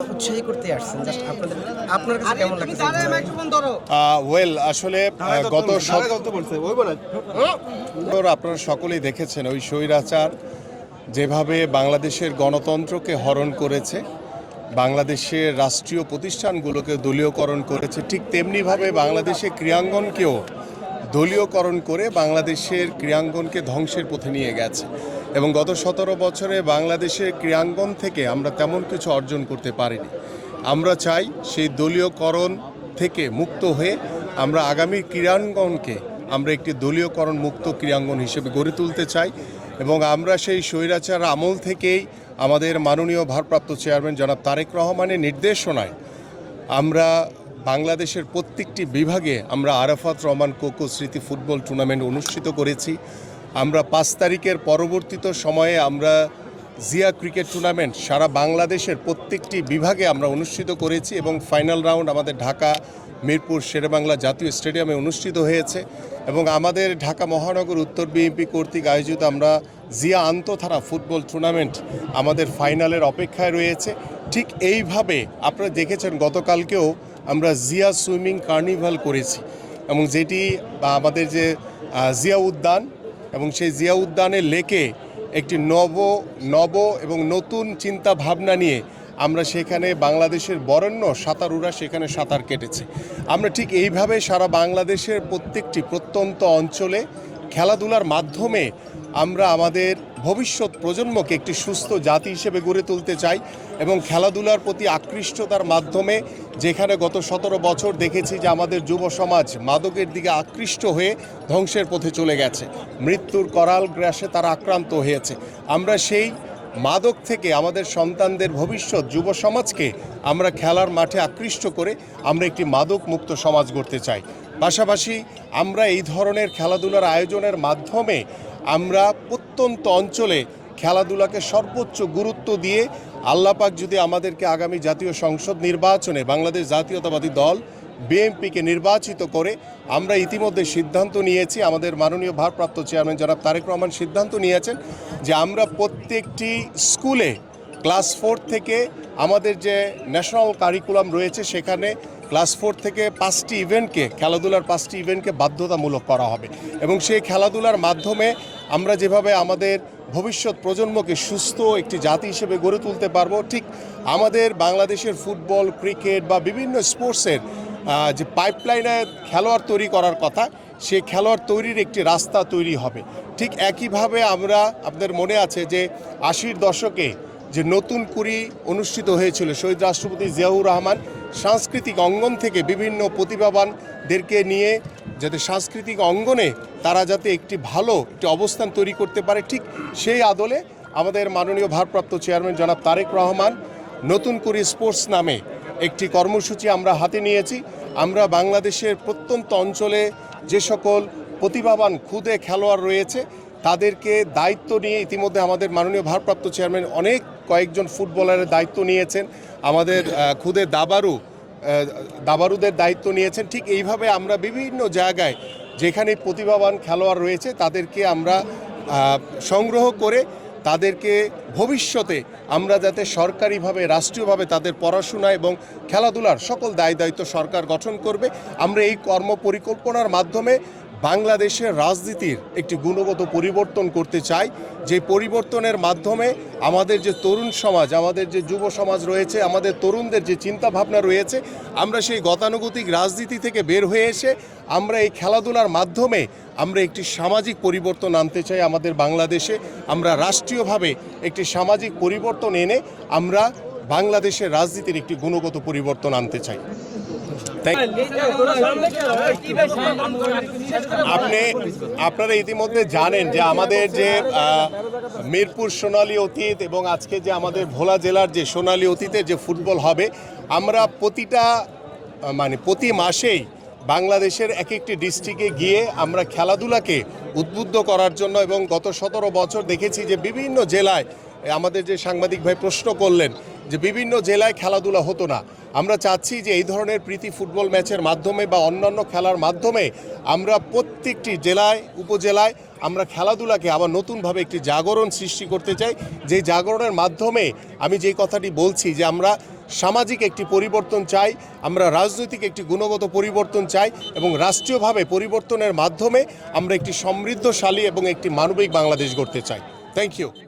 উৎসাহী করতে আসছেন। জাস্ট আপনাদের আপনার কাছে কেমন লাগছে ওয়েল আসলে গত আপনারা সকলেই দেখেছেন ওই স্বৈরাচার যেভাবে বাংলাদেশের গণতন্ত্রকে হরণ করেছে বাংলাদেশের রাষ্ট্রীয় প্রতিষ্ঠানগুলোকে দলীয়করণ করেছে ঠিক তেমনিভাবে বাংলাদেশের ক্রিয়াঙ্গনকেও দলীয়করণ করে বাংলাদেশের ক্রিয়াঙ্গনকে ধ্বংসের পথে নিয়ে গেছে। এবং গত সতেরো বছরে বাংলাদেশের ক্রিয়াঙ্গন থেকে আমরা তেমন কিছু অর্জন করতে পারিনি। আমরা চাই সেই দলীয়করণ থেকে মুক্ত হয়ে আমরা আগামী ক্রীড়াঙ্গনকে আমরা একটি দলীয়করণ মুক্ত ক্রীড়াঙ্গন হিসেবে গড়ে তুলতে চাই এবং আমরা সেই স্বৈরাচার আমল থেকেই আমাদের মাননীয় ভারপ্রাপ্ত চেয়ারম্যান জনাব তারেক রহমানের নির্দেশনায় আমরা বাংলাদেশের প্রত্যেকটি বিভাগে আমরা আরাফাত রহমান কোকো স্মৃতি ফুটবল টুর্নামেন্ট অনুষ্ঠিত করেছি। আমরা পাঁচ তারিখের পরবর্তীত সময়ে আমরা জিয়া ক্রিকেট টুর্নামেন্ট সারা বাংলাদেশের প্রত্যেকটি বিভাগে আমরা অনুষ্ঠিত করেছি এবং ফাইনাল রাউন্ড আমাদের ঢাকা, মিরপুর, শেরেবাংলা জাতীয় স্টেডিয়ামে অনুষ্ঠিত হয়েছে এবং আমাদের ঢাকা মহানগর উত্তর বিএনপি কর্তৃক আয়োজিত আমরা জিয়া আন্তঃথানা ফুটবল টুর্নামেন্ট আমাদের ফাইনালের অপেক্ষায় রয়েছে। ঠিক এইভাবে আপনারা দেখেছেন গতকালকেও আমরা জিয়া সুইমিং কার্নিভাল করেছি এবং যেটি আমাদের যে জিয়া উদ্যান এবং সেই জিয়া উদ্যানে লেকে একটি নব নব এবং নতুন চিন্তা ভাবনা নিয়ে আমরা সেখানে বাংলাদেশের বরেণ্য সাঁতারুরা সেখানে সাঁতার কেটেছে। আমরা ঠিক এইভাবে সারা বাংলাদেশের প্রত্যেকটি প্রত্যন্ত অঞ্চলে খেলাধুলার মাধ্যমে আমরা আমাদের ভবিষ্যৎ প্রজন্মকে একটি সুস্থ জাতি হিসেবে গড়ে তুলতে চাই এবং খেলাধুলার প্রতি আকৃষ্টতার মাধ্যমে যেখানে গত সতেরো বছর দেখেছি যে আমাদের যুব সমাজ মাদকের দিকে আকৃষ্ট হয়ে ধ্বংসের পথে চলে গেছে। মৃত্যুর করাল গ্রাসে তারা আক্রান্ত হয়েছে। আমরা সেই মাদক থেকে আমাদের সন্তানদের ভবিষ্যৎ যুব সমাজকে আমরা খেলার মাঠে আকৃষ্ট করে আমরা একটি মাদক মুক্ত সমাজ গড়তে চাই। পাশাপাশি আমরা এই ধরনের খেলাধুলার আয়োজনের মাধ্যমে আমরা প্রত্যন্ত অঞ্চলে খেলাধুলাকে সর্বোচ্চ গুরুত্ব দিয়ে আল্লাপাক যদি আমাদেরকে আগামী জাতীয় সংসদ নির্বাচনে বাংলাদেশ জাতীয়তাবাদী দল বিএমপিকে নির্বাচিত করে আমরা ইতিমধ্যে সিদ্ধান্ত নিয়েছি, আমাদের মাননীয় ভারপ্রাপ্ত চেয়ারম্যান জনাব তারেক রহমান সিদ্ধান্ত নিয়েছেন যে আমরা প্রত্যেকটি স্কুলে ক্লাস ফোর থেকে আমাদের যে ন্যাশনাল কারিকুলাম রয়েছে সেখানে ক্লাস ফোর থেকে পাঁচটি ইভেন্টকে, খেলাধুলার পাঁচটি ইভেন্টকে বাধ্যতামূলক করা হবে। এবং সেই খেলাধুলার মাধ্যমে আমরা যেভাবে আমাদের ভবিষ্যৎ প্রজন্মকে সুস্থ একটি জাতি হিসেবে গড়ে তুলতে পারব, ঠিক আমাদের বাংলাদেশের ফুটবল, ক্রিকেট বা বিভিন্ন স্পোর্টসের যে পাইপলাইনে খেলোয়াড় তৈরি করার কথা, সে খেলোয়াড় তৈরির একটি রাস্তা তৈরি হবে। ঠিক একইভাবে আমরা, আপনাদের মনে আছে যে আশির দশকে যে নতুন কুড়ি অনুষ্ঠিত হয়েছিল শহীদ রাষ্ট্রপতি জিয়াউর রহমান সাংস্কৃতিক অঙ্গন থেকে বিভিন্ন প্রতিভাবানদেরকে নিয়ে যাতে সাংস্কৃতিক অঙ্গনে তারা যাতে একটি ভালো একটি অবস্থান তৈরি করতে পারে, ঠিক সেই আদলে আমাদের মাননীয় ভারপ্রাপ্ত চেয়ারম্যান জনাব তারেক রহমান নতুন করে স্পোর্টস নামে একটি কর্মসূচি আমরা হাতে নিয়েছি। আমরা বাংলাদেশের প্রত্যন্ত অঞ্চলে যে সকল প্রতিভাবান, ক্ষুদে খেলোয়াড় রয়েছে, তাদেরকে দায়িত্ব নিয়ে ইতিমধ্যে আমাদের মাননীয় ভারপ্রাপ্ত চেয়ারম্যান অনেক কয়েকজন ফুটবলারের দায়িত্ব নিয়েছেন। আমাদের খুদে দাবারু দাবারুদের দায়িত্ব নিয়েছেন। ঠিক এইভাবে আমরা বিভিন্ন জায়গায় যেখানে প্রতিভাবান খেলোয়াড় রয়েছে, তাদেরকে আমরা সংগ্রহ করে তাদেরকে ভবিষ্যতে আমরা যাতে সরকারিভাবে, রাষ্ট্রীয়ভাবে তাদের পড়াশোনা এবং খেলাধুলার সকল দায় দায়িত্ব সরকার গঠন করবে। আমরা এই কর্ম পরিকল্পনার মাধ্যমে বাংলাদেশের রাজনীতির একটি গুণগত পরিবর্তন করতে চাই, যে পরিবর্তনের মাধ্যমে আমাদের যে তরুণ সমাজ, আমাদের যে যুব সমাজ রয়েছে, আমাদের তরুণদের যে চিন্তা ভাবনা রয়েছে, আমরা সেই গতানুগতিক রাজনীতি থেকে বের হয়ে এসে আমরা এই খেলাধুলার মাধ্যমে আমরা একটি সামাজিক পরিবর্তন আনতে চাই আমাদের বাংলাদেশে। আমরা রাষ্ট্রীয়ভাবে একটি সামাজিক পরিবর্তন এনে আমরা বাংলাদেশের রাজনীতির একটি গুণগত পরিবর্তন আনতে চাই। আপনি, আপনারা ইতিমধ্যে জানেন যে আমাদের যে মিরপুর সোনালী অতীত এবং আজকে যে আমাদের ভোলা জেলার যে সোনালী অতীতে যে ফুটবল হবে, আমরা প্রতিটা মানে প্রতি মাসেই বাংলাদেশের এক একটি ডিস্ট্রিক্টে গিয়ে আমরা খেলাধুলাকে উদ্বুদ্ধ করার জন্য এবং গত সতেরো বছর দেখেছি যে বিভিন্ন জেলায় আমাদের যে সাংবাদিক ভাই প্রশ্ন করলেন যে বিভিন্ন জেলায় খেলাধুলা হতো না। আমরা চাচ্ছি যে এই ধরনের প্রীতি ফুটবল ম্যাচের মাধ্যমে বা অন্যান্য খেলার মাধ্যমে আমরা প্রত্যেকটি জেলায়, উপজেলায় আমরা খেলাধুলাকে আবার নতুনভাবে একটি জাগরণ সৃষ্টি করতে চাই। যে জাগরণের মাধ্যমে আমি যেই কথাটি বলছি যে আমরা সামাজিক একটি পরিবর্তন চাই, আমরা রাজনৈতিক একটি গুণগত পরিবর্তন চাই এবং রাষ্ট্রীয়ভাবে পরিবর্তনের মাধ্যমে আমরা একটি সমৃদ্ধশালী এবং একটি মানবিক বাংলাদেশ গড়তে চাই। Thank you